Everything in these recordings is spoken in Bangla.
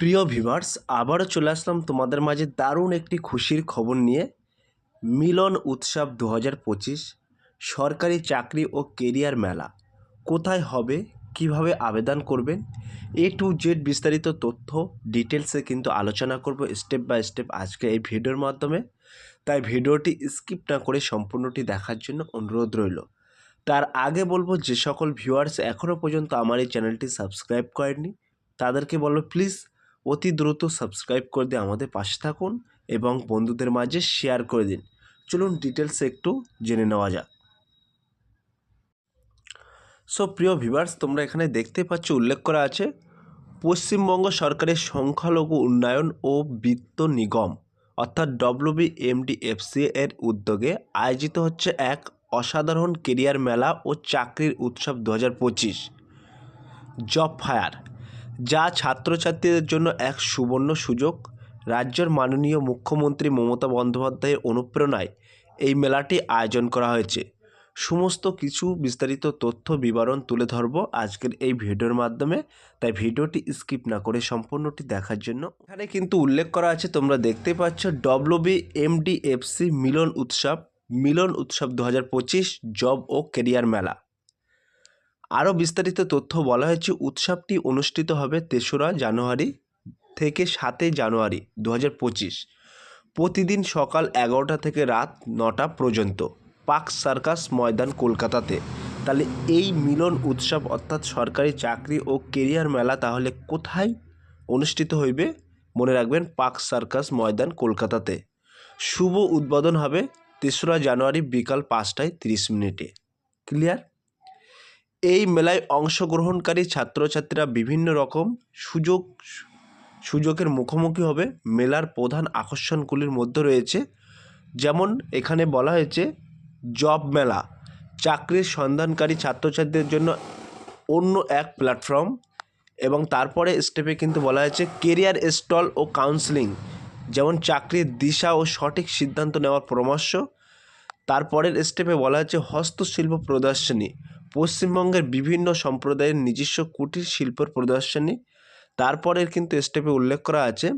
প্রিয় ভিভার্স আবারও চলে আসলাম তোমাদের মাঝে দারুণ একটি খুশির খবর নিয়ে। মিলন উৎসব দু হাজার পঁচিশ, সরকারি চাকরি ও কেরিয়ার মেলা। কোথায় হবে, কীভাবে আবেদন করবেন, এ টু জেড বিস্তারিত তথ্য ডিটেলসে কিন্তু আলোচনা করব স্টেপ বাই স্টেপ আজকে এই ভিডিওর মাধ্যমে। তাই ভিডিওটি স্কিপ না করে সম্পূর্ণটি দেখার জন্য অনুরোধ রইল। তার আগে বলব, যে সকল ভিউয়ার্স এখনও পর্যন্ত আমার এই চ্যানেলটি সাবস্ক্রাইব করেননি, তাদেরকে বলব, প্লিজ অতি দ্রুত সাবস্ক্রাইব করে দিয়ে আমাদের পাশে থাকুন এবং বন্ধুদের মাঝে শেয়ার করে দিন। চলুন ডিটেলস একটু জেনে নেওয়া যাক। সো প্রিয় ভিভার্স তোমরা এখানে দেখতে পাচ্ছ, উল্লেখ করা আছে, পশ্চিমবঙ্গ সরকারের সংখ্যালঘু উন্নয়ন ও বিত্ত নিগম, অর্থাৎ ডব্লিউবি এমডিএফসি এর উদ্যোগে আয়োজিত হচ্ছে এক অসাধারণ কেরিয়ার মেলা ও চাকরির উৎসব দু হাজার পঁচিশ। জব ফায়ার যা ছাত্রছাত্রীদের জন্য এক সুবর্ণ সুযোগ। রাজ্যের মাননীয় মুখ্যমন্ত্রী মমতা বন্দ্যোপাধ্যায়ের অনুপ্রেরণায় এই মেলাটি আয়োজন করা হয়েছে। সমস্ত কিছু বিস্তারিত তথ্য, বিবরণ তুলে ধরব আজকের এই ভিডিওর মাধ্যমে। তাই ভিডিওটি স্কিপ না করে সম্পূর্ণটি দেখার জন্য এখানে কিন্তু উল্লেখ করা আছে, তোমরা দেখতে পাচ্ছ ডব্লিউবি এমডিএফসি মিলন উৎসব। মিলন উৎসব দু হাজার পঁচিশ জব ও কেরিয়ার মেলা। আরও বিস্তারিত তথ্য বলা হয়েছে, উৎসবটি অনুষ্ঠিত হবে তেসরা জানুয়ারি থেকে সাতই জানুয়ারি দু হাজার পঁচিশ। প্রতিদিন সকাল এগারোটা থেকে রাত নটা পর্যন্ত পাক সার্কাস ময়দান কলকাতাতে। তাহলে এই মিলন উৎসব অর্থাৎ সরকারি চাকরি ও কেরিয়ার মেলা তাহলে কোথায় অনুষ্ঠিত হইবে? মনে রাখবেন, পাক সার্কাস ময়দান কলকাতাতে। শুভ উদ্বোধন হবে তেসরা জানুয়ারি বিকাল পাঁচটায় তিরিশ মিনিটে। ক্লিয়ার? এই মেলায় অংশগ্রহণকারী ছাত্রছাত্রীরা বিভিন্ন রকম সুযোগ, সুযোগের মুখোমুখি হবে। মেলার প্রধান আকর্ষণগুলির মধ্যে রয়েছে, যেমন এখানে বলা হয়েছে, জব মেলা, চাকরির সন্ধানকারী ছাত্রছাত্রীদের জন্য অন্য এক প্ল্যাটফর্ম এবং তারপরে স্টেপে কিন্তু বলা হয়েছে, কেরিয়ার স্টল ও কাউন্সেলিং, যেমন চাকরির দিশা ও সঠিক সিদ্ধান্ত নেওয়ার পরামর্শ। তারপরের স্টেপে বলা হচ্ছে হস্তশিল্প প্রদর্শনী পশ্চিমবঙ্গের বিভিন্ন সম্প্রদায়ের নিজস্ব কুটির শিল্পর প্রদর্শনী। তারপরের কিন্তু স্টেপে উল্লেখ করা আছে,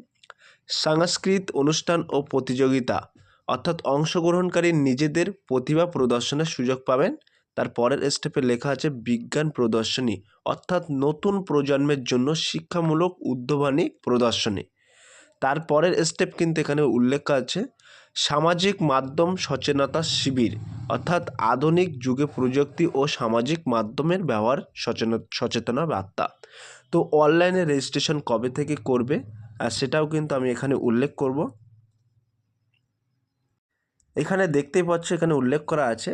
সাংস্কৃত অনুষ্ঠান ও প্রতিযোগিতা। অর্থাৎ অংশগ্রহণকারী নিজেদের প্রতিভা প্রদর্শনের সুযোগ পাবেন। তার পরের স্টেপে লেখা আছে বিজ্ঞান প্রদর্শনী, অর্থাৎ নতুন প্রজন্মের জন্য শিক্ষামূলক উদ্ভাবনী প্রদর্শনী। তারপরের স্টেপ কিন্তু এখানে উল্লেখ আছে সামাজিক মাধ্যম সচেতনতা শিবির, অর্থাৎ আধুনিক যুগে প্রযুক্তি ও সামাজিক মাধ্যমের ব্যবহার সচেতন, সচেতনা বার্তা। তো অনলাইনে রেজিস্ট্রেশন কবে থেকে করবে? আর সেটাও কিন্তু আমি এখানে উল্লেখ করব। এখানে দেখতেই পাচ্ছ, এখানে উল্লেখ করা আছে,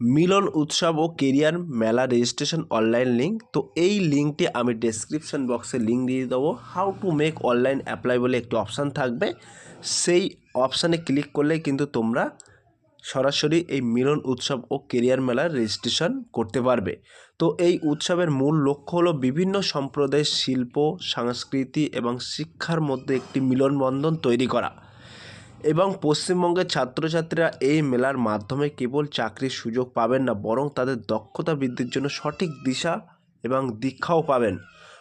মিলন উৎসব ও কেরিয়ার মেলা রেজিস্ট্রেশন অনলাইন লিঙ্ক। তো এই লিঙ্কটি আমি ডেসক্রিপশন বক্সে লিঙ্ক দিয়ে দেবো। How to make online apply বলে একটি অপশান থাকবে। সেই অপশানে ক্লিক করলে কিন্তু তোমরা সরাসরি এই মিলন উৎসব ও কেরিয়ার মেলার রেজিস্ট্রেশন করতে পারবে। তো এই উৎসবের মূল লক্ষ্য হলো বিভিন্ন সম্প্রদায়ের শিল্প, সংস্কৃতি এবং শিক্ষার মধ্যে একটি মিলনবন্ধন তৈরি করা। এবং পশ্চিমবঙ্গের ছাত্রছাত্রীরা এই মেলার মাধ্যমে কেবল চাকরির সুযোগ পাবেন না, বরং তাদের দক্ষতা বৃদ্ধির জন্য সঠিক দিশা এবং দীক্ষাও পাবেন।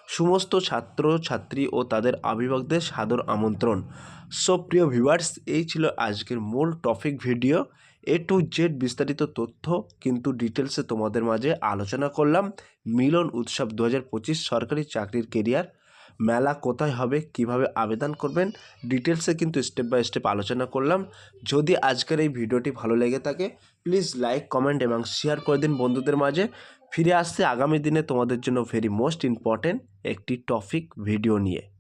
সমস্ত ছাত্র, ছাত্রী ও তাদের অভিভাবকদের সাদর আমন্ত্রণ। সো, প্রিয় ভিউয়ার্স, এই ছিল আজকের মূল topic video. A to Z বিস্তারিত তথ্য কিন্তু ডিটেলসে তোমাদের মাঝে আলোচনা করলাম। মিলন উৎসব দু হাজার পঁচিশ সরকারি চাকরির কেরিয়ার মেলা কোথায় হবে, কীভাবে আবেদন করবেন ডিটেলসে কিন্তু স্টেপ বাই স্টেপ আলোচনা করলাম। যদি আজকের এই ভিডিওটি ভালো লেগে থাকে প্লিজ লাইক কমেন্ট এবং শেয়ার করে দিন বন্ধুদের মাঝে। ফিরে আসছে আগামী দিনে তোমাদের জন্য ভেরি মোস্ট ইম্পর্টেন্ট একটি টপিক ভিডিও নিয়ে।